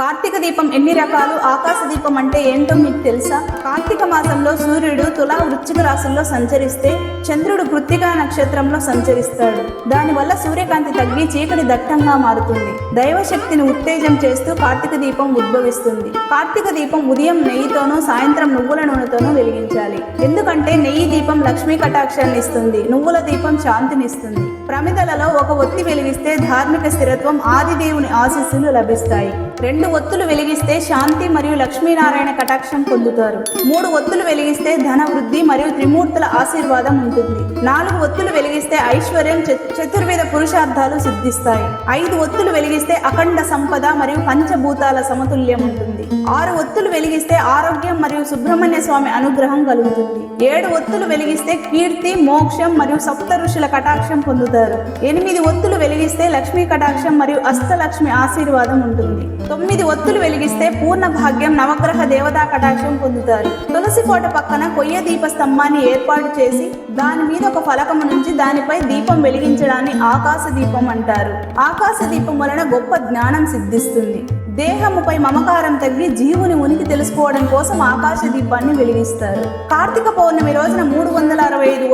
కార్తీక దీపం ఎన్ని రకాలు? ఆకాశ దీపం అంటే ఏంటో మీకు తెలుసా? కార్తీక మాసంలో సూర్యుడు తులా వృశ్చిక రాశుల్లో సంచరిస్తే చంద్రుడు కృత్తికా నక్షత్రంలో సంచరిస్తాడు. దానివల్ల సూర్యకాంతి తగ్గి చీకటి దట్టంగా మారుతుంది. దైవశక్తిని ఉత్తేజం చేస్తూ కార్తీక దీపం ఉద్భవిస్తుంది. కార్తీక దీపం ఉదయం నెయ్యితోనూ సాయంత్రం నువ్వుల నూనెతోనూ వెలిగించాలి. ఎందుకంటే నెయ్యి దీపం లక్ష్మీ కటాక్షాన్ని ఇస్తుంది. నువ్వుల దీపం శాంతినిస్తుంది. ప్రమిదలలో ఒక ఒత్తి వెలిగిస్తే ధార్మిక స్థిరత్వం ఆదిదేవుని ఆశీస్సులు లభిస్తాయి. రెండు ఒత్తులు వెలిగిస్తే శాంతి మరియు లక్ష్మీనారాయణ కటాక్షం పొందుతారు. మూడు ఒత్తులు వెలిగిస్తే ధన వృద్ధి మరియు త్రిమూర్తుల ఆశీర్వాదం ఉంటుంది. నాలుగు ఒత్తులు వెలిగిస్తే ఐశ్వర్యం చతుర్విధ చతుర్వేద పురుషార్థాలు సిద్ధిస్తాయి. ఐదు ఒత్తులు వెలిగిస్తే అఖండ సంపద మరియు పంచభూతాల సమతుల్యం ఉంటుంది. ఆరు ఒత్తులు వెలిగిస్తే ఆరోగ్యం మరియు సుబ్రహ్మణ్య స్వామి అనుగ్రహం కలుగుతుంది. ఏడు ఒత్తులు వెలిగిస్తే కీర్తి మోక్షం మరియు సప్త ఋషుల కటాక్షం పొందుతారు. ఎనిమిది ఒత్తులు వెలిగిస్తే లక్ష్మీ కటాక్షం మరియు అష్టలక్ష్మి ఆశీర్వాదం ఉంటుంది. తొమ్మిది ఒత్తులు వెలిగిస్తే పూర్ణ భాగ్యం నవగ్రహ దేవతా కటాక్షం పొందుతారు. తులసి కోట పక్కన కొయ్య దీప స్తంభాన్ని ఏర్పాటు చేసి దాని మీద ఒక ఫలకము నుంచి దానిపై దీపం వెలిగించడాన్ని ఆకాశ దీపం అంటారు. ఆకాశ దీపం వలన గొప్ప జ్ఞానం సిద్ధిస్తుంది. దేహముపై మమకారం తగ్గి జీవుని ఉనికి తెలుసుకోవడం కోసం ఆకాశ దీపాన్ని వెలిగిస్తారు. కార్తీక పౌర్ణమి రోజున మూడు వందల అరవై ఐదు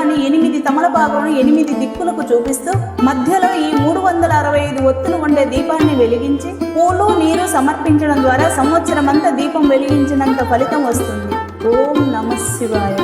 దీపాన్ని ఎనిమిది తమలపాకులను ఎనిమిది దిక్కులకు చూపిస్తూ మధ్యలో ఈ మూడు వందల అరవై ఐదు ఒత్తులు ఉండే దీపాన్ని వెలిగించి పూలు నీరు సమర్పించడం ద్వారా సంవత్సరం అంతా దీపం వెలిగించినంత ఫలితం వస్తుంది. ఓం నమ శివాయ.